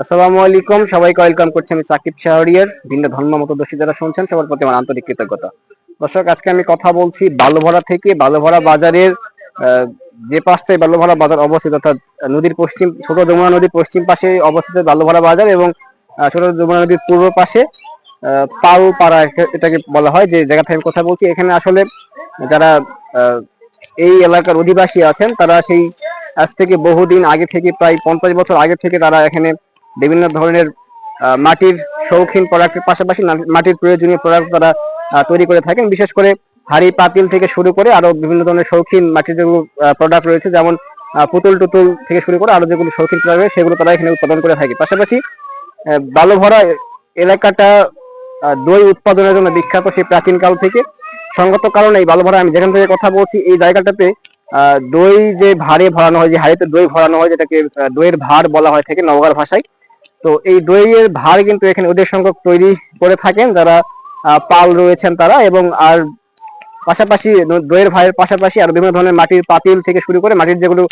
আসসালামু আলাইকুম। সবাইকে ওয়েলকাম করছি আমি সাকিব শাহরিয়ার। ভিন্ন ধর্ম মতদর্শী যারা শুনছেন, সবার প্রতি আমার আন্তরিক কৃতজ্ঞতা। দর্শক, আজকে আমি কথা বলছি বালুভরা থেকে। বালুভরা বাজারের যে পাশটায় বালুভরা বাজার অবস্থিত, অর্থাৎ নদীর পশ্চিম, ছোট যমুনা নদীর পশ্চিম পাশে অবস্থিত বালুভরা বাজার এবং ছোট যমুনা নদীর পূর্ব পাশে পালপাড়া এটাকে বলা হয়, যে জায়গা থেকে আমি কথা বলছি। এখানে আসলে যারা এই এলাকার অধিবাসী আছেন, তারা সেই আজ থেকে বহুদিন আগে থেকে, প্রায় পঞ্চাশ বছর আগে থেকে তারা এখানে বিভিন্ন ধরনের মাটির শৌখিন প্রোডাক্টের পাশাপাশি মাটির প্রয়োজনীয় প্রোডাক্ট তারা তৈরি করে থাকেন। বিশেষ করে হাড়ি, পাতিল থেকে শুরু করে আরও বিভিন্ন ধরনের শৌখিন মাটির যেগুলো প্রোডাক্ট রয়েছে, যেমন পুতুল টুতুল থেকে শুরু করে আরও যেগুলো শৌখিন প্রোডাক্ট সেগুলো তারা এখানে উৎপাদন করে থাকে। পাশাপাশি বালুভরা এলাকাটা দই উৎপাদনের জন্য বিখ্যাত সেই প্রাচীনকাল থেকে। সঙ্গত কারণে এই বালুভরা, আমি যেখান থেকে কথা বলছি, এই জায়গাটাতে দই যে ভারে ভরানো হয়, যে হাড়িতে দই ভরানো হয়, যেটাকে দইয়ের ভার বলা হয় থেকে নওগাঁর ভাষায় তো এই দইয়ের ভার কিন্তু এখানে ওদের সংখ্যক তৈরি করে থাকেন যারা পাল রয়েছেন তারা এবং আর পাশাপাশি দইয়ের ভাইয়ের পাশাপাশি আরও বিভিন্ন ধরনের মাটির পাতিল থেকে শুরু করে মাটির যেগুলো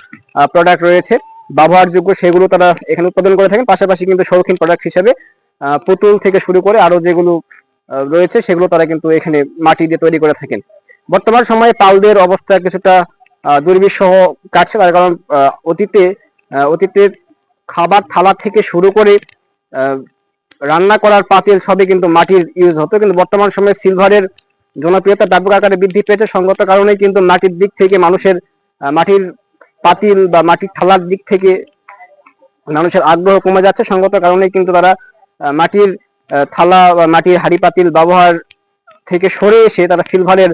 প্রোডাক্ট রয়েছে ব্যবহারযোগ্য সেগুলো তারা এখানে উৎপাদন করে থাকেন। পাশাপাশি কিন্তু শৌখিন প্রোডাক্ট হিসেবে পুতুল থেকে শুরু করে আরও যেগুলো রয়েছে সেগুলো তারা কিন্তু এখানে মাটি দিয়ে তৈরি করে থাকেন। বর্তমান সময়ে পালদের অবস্থা কিছুটা দুর্বিষহ কাটছে তার কারণ অতীতে আহ, অতীতে খাবার থালা থেকে শুরু করে রান্না করার পাতিল সবই কিন্তু মাটির ইউজ হতো। কিন্তু বর্তমান সময়ে সিলভারের জনপ্রিয়তা ব্যাপক আকারে বৃদ্ধি পেয়েছে। সঙ্গত কারণে কিন্তু মাটির দিক থেকে মানুষের মাটির পাতিল বা মাটির থালার দিক থেকে মানুষের আগ্রহ কমে যাচ্ছে। সঙ্গত কারণে কিন্তু তারা মাটির থালা বা মাটির হাড়ি পাতিল ব্যবহার থেকে সরে এসে তারা সিলভারের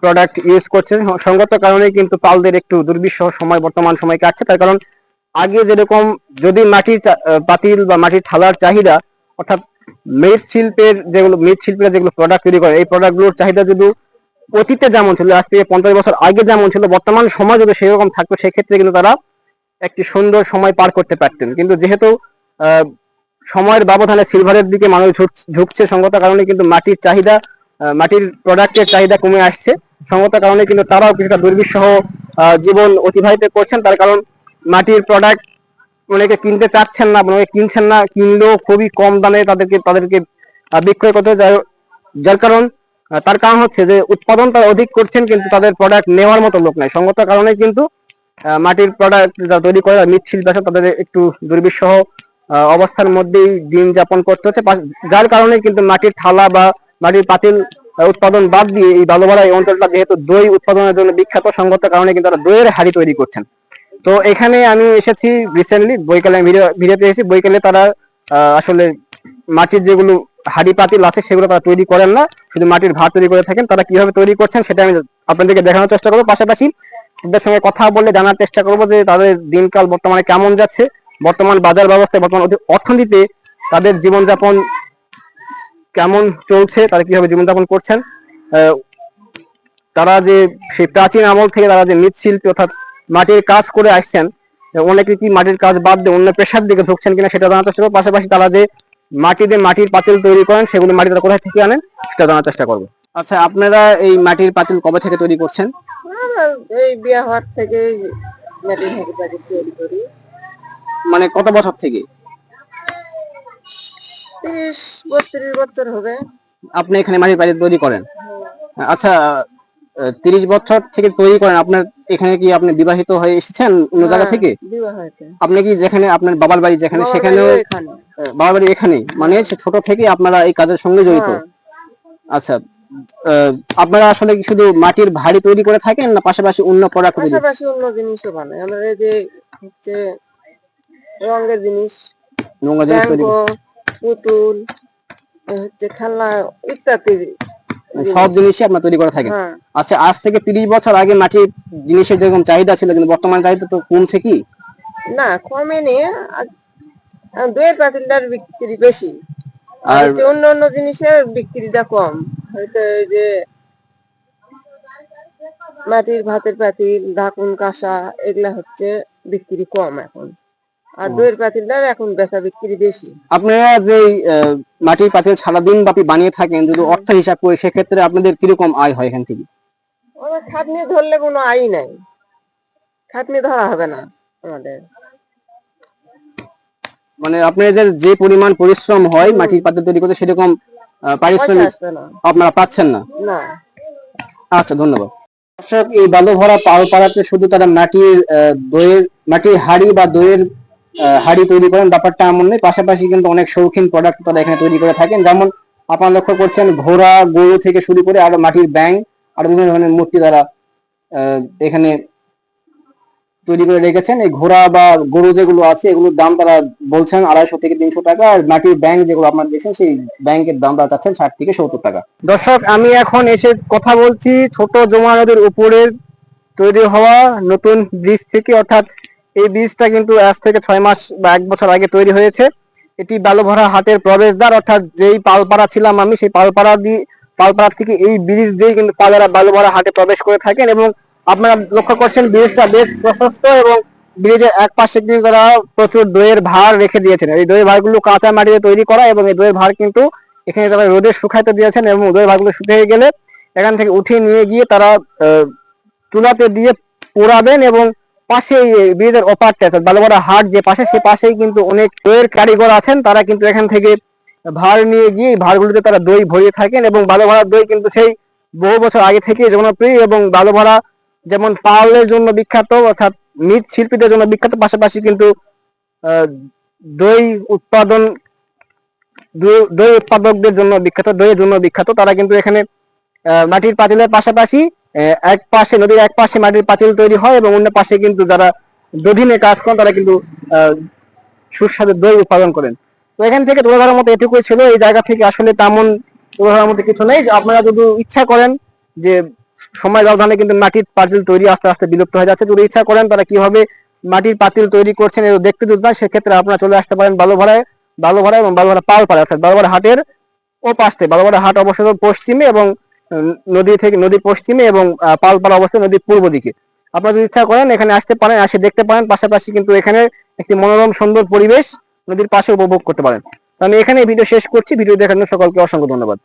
প্রোডাক্ট ইউজ করছে। সঙ্গত কারণে কিন্তু পালদের একটু দুর্বিষহ সময় বর্তমান সময় কাটছে। তার কারণ আগে যেরকম যদি মাটির পাতিল বা মাটির থালার চাহিদা, অর্থাৎ মৃৎ শিল্পের যেগুলো, মৃৎ শিল্পীরা যেগুলো প্রোডাক্ট তৈরি করে, এই প্রোডাক্টগুলোর চাহিদা যদি অতীতে যেমন ছিল, আজ থেকে পঞ্চাশ বছর আগে যেমন ছিল, বর্তমান সময় যদি সেরকম থাকতো, সেক্ষেত্রে কিন্তু তারা একটি সুন্দর সময় পার করতে পারতেন। কিন্তু যেহেতু সময়ের ব্যবধানে সিলভারের দিকে মানুষ ঝুঁক- ঝুঁকছে, সঙ্গত কারণে কিন্তু মাটির চাহিদা মাটির প্রোডাক্টের চাহিদা কমে আসছে। সঙ্গত কারণে কিন্তু তারাও কিছুটা দুর্বিষহ জীবন অতিবাহিত করছেন, তার কারণ মাটির প্রোডাক্ট অনেকে কিনতে চাচ্ছেন না, অনেকে কিনছেন না, কিনলেও খুবই কম দামে তাদেরকে তাদেরকে বিক্রয় করতে হয়। যার- কারণ তার কারণ হচ্ছে যে উৎপাদন তারা অধিক করছেন কিন্তু তাদের প্রোডাক্ট নেওয়ার মতো লোক নাই। সঙ্গত কারণে কিন্তু মাটির প্রোডাক্ট যারা তৈরি করে মৃৎশিল্প আছে তাদের একটু দুর্বিষহ অবস্থার মধ্যেই দিন যাপন করতে হচ্ছে। যার কারণে কিন্তু মাটির থালা বা মাটির পাতিল উৎপাদন বাদ দিয়ে এই বালুবাড়া এই অঞ্চলটা যেহেতু দই উৎপাদনের জন্য বিখ্যাত, সঙ্গত কারণে কিন্তু তারা দইয়ের হাড়ি তৈরি করছেন। তো এখানে আমি এসেছি রিসেন্টলি বইকালে ভিডিও ভিডিওতে এসেছি। বইকালে তারা আসলে মাটির যেগুলো হাড়ি পাতিল আছে, সেগুলো তারা তৈরি করেন না। শুধু মাটির ভাত তৈরি করে থাকেন। তারা কীভাবে তৈরি করছেন সেটা আমি আপনাদেরকে দেখানোর চেষ্টা করব। পাশাপাশি তাদের সঙ্গে কথা বলে জানার চেষ্টা করব যে তাদের দিনকাল বর্তমানে কেমন যাচ্ছে। বর্তমান বাজার ব্যবস্থায় বর্তমান অর্থনীতিতে তাদের জীবনযাপন কেমন চলছে, তারা কীভাবে জীবনযাপন করছেন। তারা যে সেই প্রাচীন আমল থেকে তারা যে মৃৎশিল্পী অর্থাৎ মাটির কাজ করে আসছেন অনেকে কি মাটির কাজ বাদ দিয়ে অন্য পেশার দিকে ঝুঁকছেন কিনা সেটা জানার চেষ্টা করব। পাশাপাশি তারা যে মাটি দিয়ে মাটির পাতিল তৈরি করেন সেগুলো মাটি তারা কোথায় থেকে আনেন সেটা জানার চেষ্টা করব। আচ্ছা আপনারা এই মাটির পাতিল কবে থেকে তৈরি করছেন? এই বিয়ে হওয়ার থেকে মেটিং হেঁটে বাড়ি তৈরি করি। মানে কত বছর থেকে? তিরিশ বত্রিশ বছর হবে। আপনি এখানে মাটির পাতিল তৈরি করেন? আচ্ছা তিরিশ বছর থেকে তৈরি করেন আপনার এখানে কি আপনি বিবাহিত হয়ে এসেছেন অন্য জায়গা হ্যাঁ, থেকে? আপনি কি যেখানে আপনার বাবার বাড়ি যেখানে সেখানেও আহ, বাবার বাড়ি এখানে? মানে ছোট থেকে আপনারা এই কাজের সঙ্গে জড়িত? হ্যাঁ, আচ্ছা আহ, আপনারা আসলে কি শুধু মাটির ভারী তৈরি করে থাকেন না পাশাপাশি অন্য প্রোডাক্ট পাশাপাশি অন্য জিনিসও বানাই আমরা এই যে হচ্ছে রঙের জিনিস নোংরা জিনিস তৈরি পুতুল হচ্ছে খেলনা ইত্যাদি সব জিনিসই আপনার তৈরি করে থাকেন হ্যাঁ। আচ্ছা আজ থেকে তিরিশ বছর আগে মাটির জিনিসের যেরকম চাহিদা ছিল কিন্তু বর্তমান চাহিদা তো কমছে কি? না কমেনি। দইয়ের পাতিলটার বিক্রি বেশি। আর অন্য অন্য জিনিসের বিক্রিটা কম। হয়তো এই যে মাটির ভাতের পাতিল ঢাকুন কাঁসা এগুলা হচ্ছে বিক্রি কম এখন। আর দইয়ের পাতিলটার এখন বেচা বিক্রি বেশি। আপনারা যে মাটির পাতিল সারাদিন ব্যাপী বানিয়ে থাকেন যদি অর্থ হিসাব করে সেক্ষেত্রে আপনাদের কীরকম আয় হয় এখান থেকে? খাটনি ধরলে কোনো আই নাই। খাটনি ধরা হবে না আমাদের। মানে আপনাদের যে পরিমাণ পরিশ্রম হয় মাটির পাত্র তৈরি করতে সেরকম পারিশ্রমিক আপনারা পাচ্ছেন না? না। আচ্ছা ধন্যবাদ। দর্শক এই বালু ভরা পাড়াতে শুধু তারা মাটির দইয়ের মাটির হাড়ি বা দইয়ের হাড়ি তৈরি করেন, ব্যাপারটা এমন নেই পাশাপাশি কিন্তু অনেক শৌখিন প্রোডাক্ট তারা এখানে তৈরি করে থাকেন। যেমন আপনারা লক্ষ্য করছেন, ঘোড়া, গরু থেকে শুরু করে আরও মাটির ব্যাং আরও বিভিন্ন ধরনের মূর্তি তারা এখানে তৈরি করে রেখেছেন। এই ঘোড়া বা গরু যেগুলো আছে, এগুলোর দাম তারা বলছেন আড়াইশো থেকে তিনশো টাকা, আর মাটির ব্যাংক যেগুলো আপনারা দেখছেন, সেই ব্যাংকের দাম তারা চাচ্ছেন ষাট থেকে সত্তর টাকা। দর্শক, আমি এখন এসে কথা বলছি ছোট যমুনা নদীর উপরের তৈরি হওয়া নতুন ব্রিজ থেকে, অর্থাৎ এই ব্রিজটা কিন্তু আজ থেকে ছয় মাস বা এক বছর আগে তৈরি হয়েছে। এটি বালুভরা হাটের প্রবেশদ্বার, অর্থাৎ যেই পালপাড়া ছিলাম আমি, সেই পালপাড়া দিয়ে পালপাড়া থেকে এই ব্রিজ দিয়ে কিন্তু পালেরা বালুভরা হাটে প্রবেশ করে থাকেন এবং আপনারা লক্ষ্য করছেন ব্রিজটা বেশ প্রশস্ত এবং ব্রিজের এক পাশে কিন্তু তারা প্রচুর দইয়ের ভার রেখে দিয়েছেন। এই দইয়ের ভারগুলো কাঁচা মাটিতে তৈরি করা এবং এই দইয়ের ভার কিন্তু এখানে তারা রোদে শুকাইতে দিয়েছেন এবং দইয়ের ভারগুলো শুকিয়ে গেলে এখান থেকে উঠিয়ে নিয়ে গিয়ে তারা চুলাতে দিয়ে পোড়াবেন এবং পাশে ব্রিজের ওপারটা অর্থাৎ বালুবাড়া হাট যে পাশে, সে পাশেই কিন্তু অনেক দইয়ের কারিগর আছেন। তারা কিন্তু এখান থেকে ভার নিয়ে গিয়ে ভারগুলোতে তারা দই ভরিয়ে থাকেন এবং বালুভরার দই কিন্তু সেই বহু বছর আগে থেকে জনপ্রিয় এবং বালুভরা যেমন পালের জন্য বিখ্যাত, অর্থাৎ মৃৎ শিল্পীদের জন্য বিখ্যাত, পাশাপাশি কিন্তু দই উৎপাদন, দই- উৎপাদকদের জন্য বিখ্যাত, দইয়ের জন্য বিখ্যাত। তারা কিন্তু এখানে মাটির পাতিলের পাশাপাশি এক পাশে নদীর এক পাশে মাটির পাতিল তৈরি হয় এবং অন্য পাশে কিন্তু যারা দধিনে কাজ করেন, তারা কিন্তু সুস্বাদু দই উৎপাদন করেন। তো এখান থেকে তুলে ধরার মতো এটুকুই ছিল। এই জায়গা থেকে আসলে তেমন তুলে ধরার মতো কিছু নেই। আপনারা যদি ইচ্ছা করেন যে সময় ব্যবধানে কিন্তু মাটির পাতিল তৈরি আস্তে আস্তে বিলুপ্ত হয়ে যাচ্ছে, যদি ইচ্ছা করেন তারা কীভাবে মাটির পাতিল তৈরি করছেন দেখতে যদি চান সেক্ষেত্রে আপনারা চলে আসতে পারেন বালুভরায় বালুভরা এবং বালুভরা পালপাড়া, অর্থাৎ বালুভরা হাটের ও পাশে বালুভরা হাট অবস্থিত পশ্চিমে এবং নদী থেকে নদী পশ্চিমে এবং আহ, পালপাড়া অবস্থিত নদীর পূর্ব দিকে। আপনারা যদি ইচ্ছা করেন এখানে আসতে পারেন আসে দেখতে পারেন পাশাপাশি কিন্তু এখানে একটি মনোরম সুন্দর পরিবেশ নদীর পাশে উপভোগ করতে পারেন। আমি এখানে ভিডিও শেষ করছি। ভিডিও দেখার জন্য সকলকে অসংখ্য ধন্যবাদ।